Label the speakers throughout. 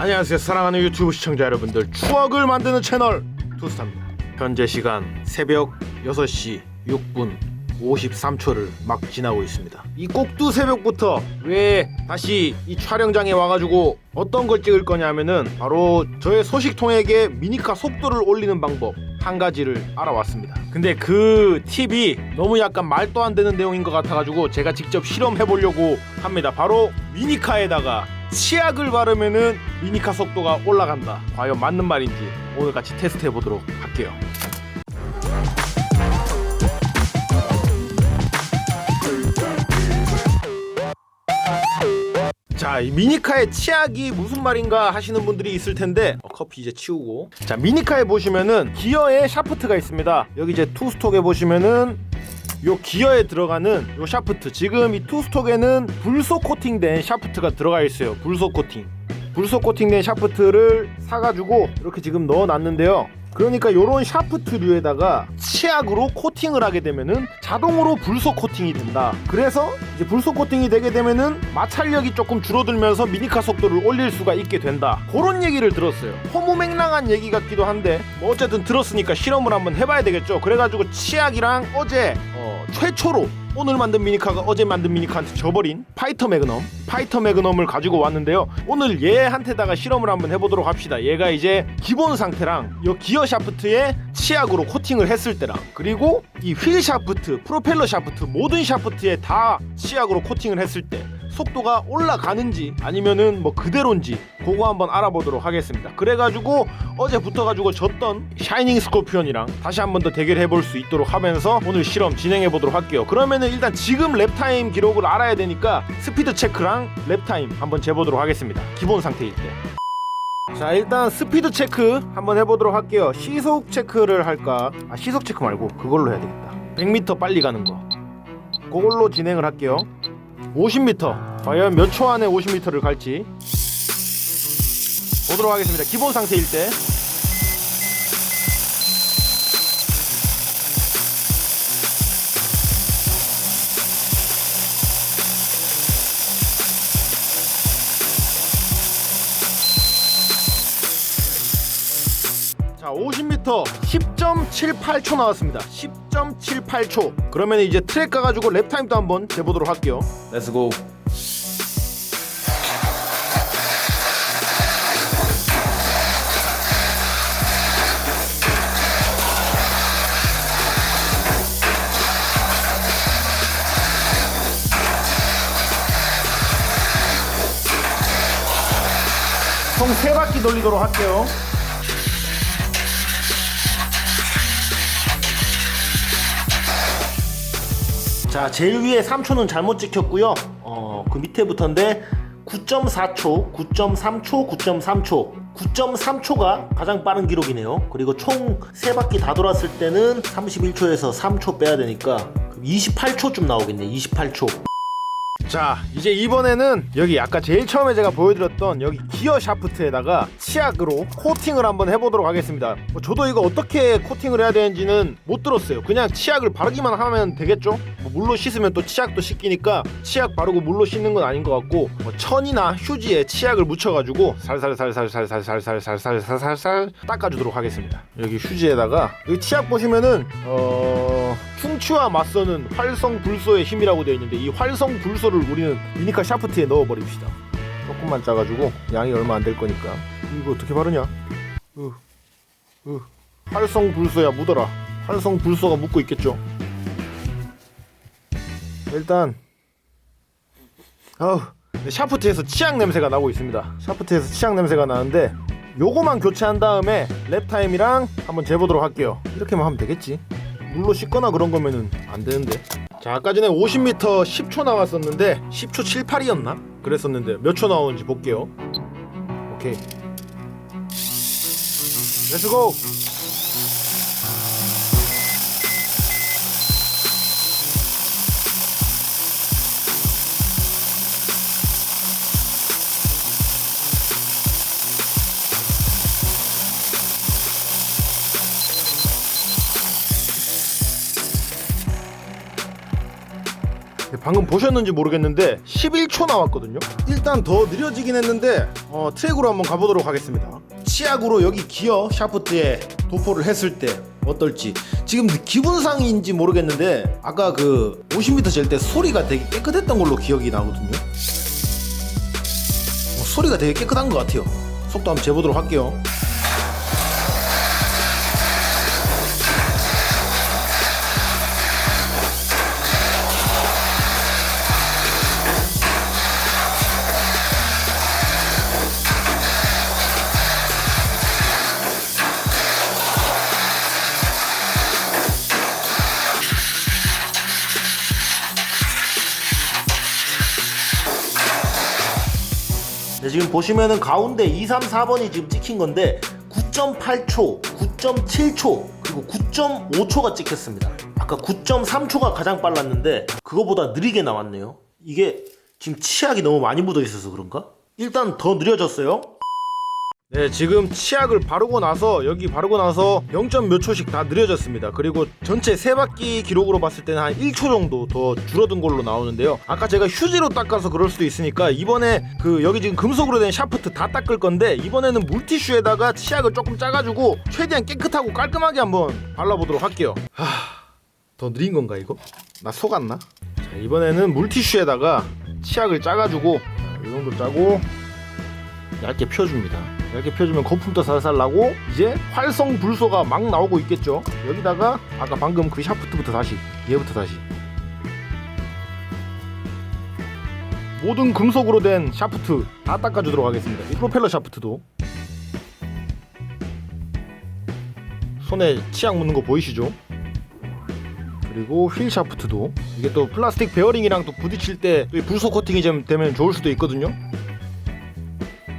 Speaker 1: 안녕하세요. 사랑하는 유튜브 시청자 여러분들 추억을 만드는 채널 투스타입니다. 현재 시간 새벽 6시 6분 53초를 막 지나고 있습니다. 이 꼭두 새벽부터 왜 다시 이 촬영장에 와가지고 어떤 걸 찍을 거냐면은 바로 저의 소식통에게 미니카 속도를 올리는 방법 한 가지를 알아왔습니다. 근데 그 팁이 너무 약간 말도 안 되는 내용인 것 같아가지고 제가 직접 실험해 보려고 합니다. 바로 미니카에다가 치약을 바르면은 미니카 속도가 올라간다. 과연 맞는 말인지 오늘 같이 테스트해 보도록 할게요. 자, 이 미니카의 치약이 무슨 말인가 하시는 분들이 있을 텐데 어, 커피 이제 치우고 자, 미니카에 보시면은 기어에 샤프트가 있습니다. 여기 이제 투스톡에 보시면은 요 기어에 들어가는 요 샤프트. 지금 이 투스톡에는 불소 코팅된 샤프트가 들어가 있어요. 불소 코팅. 불소 코팅된 샤프트를 사가지고 이렇게 지금 넣어놨는데요 그러니까 요런 샤프트류에다가 치약으로 코팅을 하게 되면은 자동으로 불소 코팅이 된다. 그래서 이제 불소 코팅이 되게 되면은 마찰력이 조금 줄어들면서 미니카 속도를 올릴 수가 있게 된다. 그런 얘기를 들었어요. 허무맹랑한 얘기 같기도 한데 뭐 어쨌든 들었으니까 실험을 한번 해봐야 되겠죠. 그래가지고 치약이랑 어제 어, 최초로 오늘 만든 미니카가 어제 만든 미니카한테 져버린 파이터 매그넘 파이터 매그넘을 가지고 왔는데요. 오늘 얘한테다가 실험을 한번 해보도록 합시다. 얘가 이제 기본 상태랑 이 기어 샤프트에 치약으로 코팅을 했을 때랑 그리고 이 휠 샤프트 프로펠러 샤프트 모든 샤프트에 다 치약으로 코팅을 했을 때 속도가 올라가는지 아니면은 뭐 그대로인지 그거 한번 알아보도록 하겠습니다. 그래가지고 어제 붙어가지고 졌던 샤이닝 스코피온이랑 다시 한번 더 대결해 볼 수 있도록 하면서 오늘 실험 진행해 보도록 할게요. 그러면은 일단 지금 랩타임 기록을 알아야 되니까 스피드 체크랑 랩타임 한번 재보도록 하겠습니다. 기본 상태일 때. 자 일단 스피드 체크 한번 해보도록 할게요 시속 체크를 할까 아 시속 체크 말고 그걸로 해야 되겠다 100m 빨리 가는 거 그걸로 진행을 할게요 50m 과연 몇 초 안에 50m를 갈지. 보도록 하겠습니다. 기본 상태일 때 50m 10.78초 나왔습니다. 10.78초. 그러면 이제 트랙 가가지고 랩 타임도 한번 재보도록 할게요. 렛츠고. 총세 바퀴 돌리도록 할게요. 자, 제일 위에 3초는 잘못 찍혔고요. 어, 그 밑에부터인데 9.4초, 9.3초, 9.3초. 9.3초가 가장 빠른 기록이네요. 그리고 총 3바퀴 다 돌았을 때는 31초에서 3초 빼야 되니까 28초쯤 나오겠네. 28초. 자 이제 이번에는 여기 아까 제일 처음에 제가 보여드렸던 여기 기어 샤프트에다가 치약으로 코팅을 한번 해보도록 하겠습니다 뭐 저도 이거 어떻게 코팅을 해야 되는지는 못 들었어요 그냥 치약을 바르기만 하면 되겠죠 뭐 물로 씻으면 또 치약도 씻기니까 치약 바르고 물로 씻는 건 아닌 것 같고 뭐 천이나 휴지에 치약을 묻혀가지고 살살살살살살살살살살살 닦아주도록 하겠습니다 여기 휴지에다가 여기 치약 보시면은 어 충치와 맞서는 활성불소의 힘이라고 되어 있는데 이 활성불소를 우리는 미니카 샤프트에 넣어버립시다. 조금만 짜가지고 양이 얼마 안 될 거니까 이거 어떻게 바르냐? 으, 으. 활성불소야 묻어라. 활성불소가 묻고 있겠죠. 일단 아우 샤프트에서 치약 냄새가 나고 있습니다. 샤프트에서 치약 냄새가 나는데 요거만 교체한 다음에 랩타임이랑 한번 재보도록 할게요. 이렇게만 하면 되겠지. 물로 씻거나 그런 거면은 안 되는데. 자, 아까 전에 50m 10초 나왔었는데 10초 78이었나? 그랬었는데 몇 초 나오는지 볼게요. 오케이. 렛츠고! 예, 방금 보셨는지 모르겠는데 11초 나왔거든요. 일단 더 느려지긴 했는데 어, 트랙으로 한번 가보도록 하겠습니다. 치약으로 여기 기어 샤프트에 도포를 했을 때 어떨지. 지금 기분상인지 모르겠는데 아까 그 50m 젤때 소리가 되게 깨끗했던 걸로 기억이 나거든요. 어, 소리가 되게 깨끗한 것 같아요. 속도 한번 재보도록 할게요. 네, 지금 보시면은 가운데 2, 3, 4번이 지금 찍힌 건데 9.8초, 9.7초, 그리고 9.5초가 찍혔습니다. 아까 9.3초가 가장 빨랐는데 그거보다 느리게 나왔네요. 이게 지금 치약이 너무 많이 묻어 있어서 그런가? 일단 더 느려졌어요. 네, 지금 치약을 바르고 나서 여기 바르고 나서 0. 몇 초씩 다 느려졌습니다. 그리고 전체 세 바퀴 기록으로 봤을 때는 한 1초 정도 더 줄어든 걸로 나오는데요. 아까 제가 휴지로 닦아서 그럴 수도 있으니까 이번에 그 여기 지금 금속으로 된 샤프트 다 닦을 건데 이번에는 물티슈에다가 치약을 조금 짜가지고 최대한 깨끗하고 깔끔하게 한번 발라보도록 할게요. 하, 더 느린 건가 이거? 나 속았나? 자, 이번에는 물티슈에다가 치약을 짜가지고 자, 이 정도 짜고 얇게 펴줍니다. 얇게 펴주면 거품도 살살 나고 이제 활성 불소가 막 나오고 있겠죠. 여기다가 아까 방금 그 샤프트부터 다시 얘부터 다시 모든 금속으로 된 샤프트 다 닦아주도록 하겠습니다. 이 프로펠러 샤프트도 손에 치약 묻는 거 보이시죠? 그리고 휠 샤프트도 이게 또 플라스틱 베어링이랑 또 부딪힐 때이 불소 코팅이 좀 되면 좋을 수도 있거든요.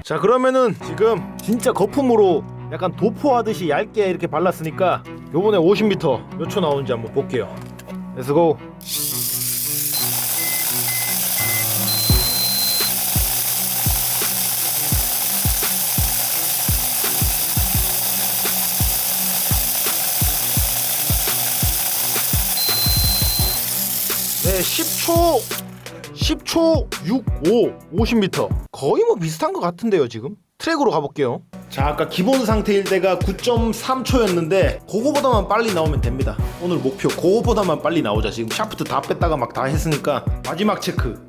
Speaker 1: 자 그러면은 지금 진짜 거품으로 약간 도포하듯이 얇게 이렇게 발랐으니까 요번에 50m 몇 초 나오는지 한번 볼게요. 렛츠고 네 10초 10초 65 50m 거의 뭐 비슷한 것 같은데요 지금? 트랙으로 가볼게요. 자 아까 기본 상태일 때가 9.3초였는데 그거보다만 빨리 나오면 됩니다. 오늘 목표 그거보다만 빨리 나오자. 지금 샤프트 다 뺐다가 막 다 했으니까 마지막 체크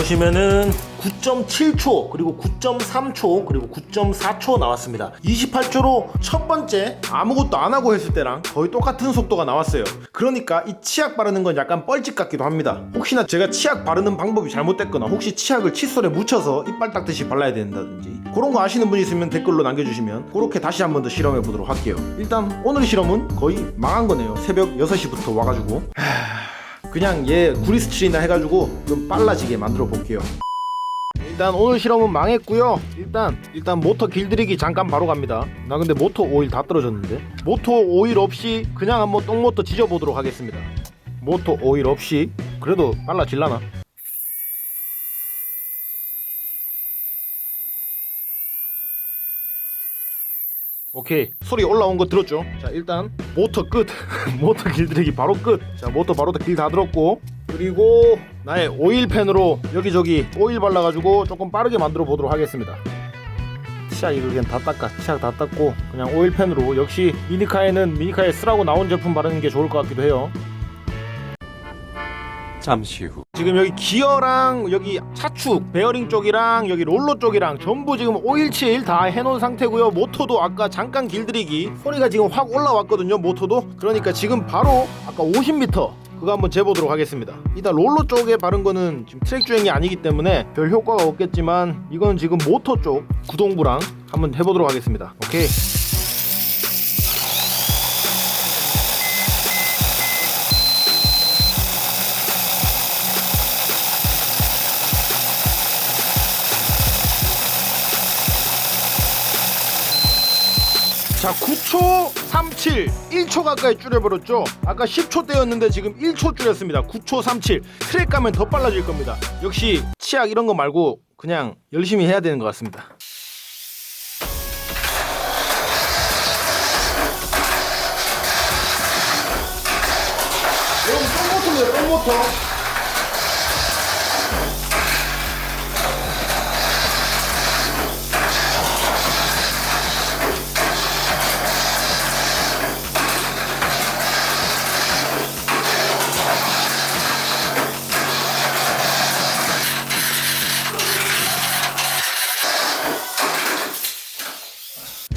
Speaker 1: 보시면은 9.7초, 그리고 9.3초, 그리고 9.4초 나왔습니다. 28초로 첫 번째 아무것도 안 하고 했을 때랑 거의 똑같은 속도가 나왔어요. 그러니까 이 치약 바르는 건 약간 뻘짓 같기도 합니다. 혹시나 제가 치약 바르는 방법이 잘못됐거나 혹시 치약을 칫솔에 묻혀서 이빨 닦듯이 발라야 된다든지 그런 거 아시는 분 있으면 댓글로 남겨주시면 그렇게 다시 한 번 더 실험해 보도록 할게요. 일단 오늘 실험은 거의 망한 거네요. 새벽 6시부터 와가지고. 그냥 얘 구리스칠이나 해가지고 좀 빨라지게 만들어 볼게요. 일단 오늘 실험은 망했고요. 일단 일단 모터 길들이기 잠깐 바로 갑니다. 나 근데 모터 오일 다 떨어졌는데 모터 오일 없이 그냥 한번 똥모터 지져보도록 하겠습니다. 모터 오일 없이 그래도 빨라질라나? 오케이. 소리 올라온 거 들었죠? 자 일단 모터 끝. 모터 길들이기 바로 끝자 모터 바로 길 다 들었고. 그리고 나의 오일펜으로 여기저기 오일 발라가지고 조금 빠르게 만들어 보도록 하겠습니다. 치약 이거 그냥 다 닦아 치약 다 닦고 그냥 오일펜으로. 역시 미니카에는 미니카에 쓰라고 나온 제품 바르는 게 좋을 것 같기도 해요
Speaker 2: 잠시 후.
Speaker 1: 지금 여기 기어랑 여기 차축 베어링 쪽이랑 여기 롤러 쪽이랑 전부 지금 오일칠 다 해놓은 상태고요. 모터도 아까 잠깐 길들이기 소리가 지금 확 올라왔거든요 모터도. 그러니까 지금 바로 아까 50m 그거 한번 재보도록 하겠습니다. 일단 롤러 쪽에 바른 거는 지금 트랙 주행이 아니기 때문에 별 효과가 없겠지만 이건 지금 모터 쪽 구동부랑 한번 해보도록 하겠습니다. 오케이 자 9초 37 1초 가까이 줄여버렸죠? 아까 10초대였는데 지금 1초 줄였습니다. 9초 37 트랙 가면 더 빨라질 겁니다. 역시 치약 이런 거 말고 그냥 열심히 해야 되는 것 같습니다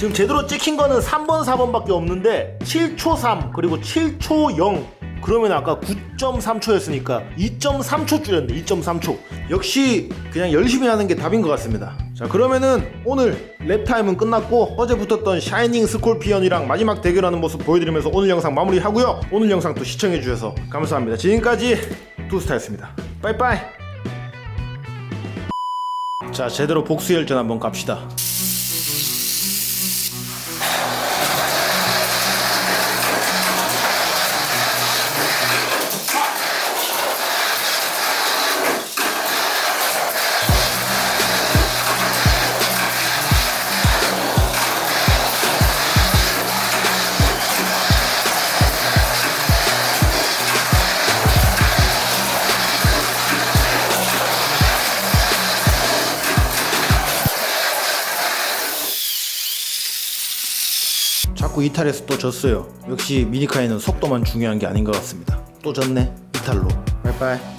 Speaker 1: 지금 제대로 찍힌 거는 3번 4번밖에 없는데 7초 3 그리고 7초 0 그러면 아까 9.3초였으니까 2.3초 줄였네 2.3초. 역시 그냥 열심히 하는 게 답인 것 같습니다. 자 그러면은 오늘 랩타임은 끝났고 어제 붙었던 샤이닝 스콜피언이랑 마지막 대결하는 모습 보여드리면서 오늘 영상 마무리하고요. 오늘 영상 또 시청해주셔서 감사합니다. 지금까지 투스타였습니다. 빠이빠이. 자 제대로 복수열전 한번 갑시다 자꾸 이탈해서 또 졌어요. 역시 미니카에는 속도만 중요한 게 아닌 것 같습니다. 또 졌네. 이탈로. 바이바이.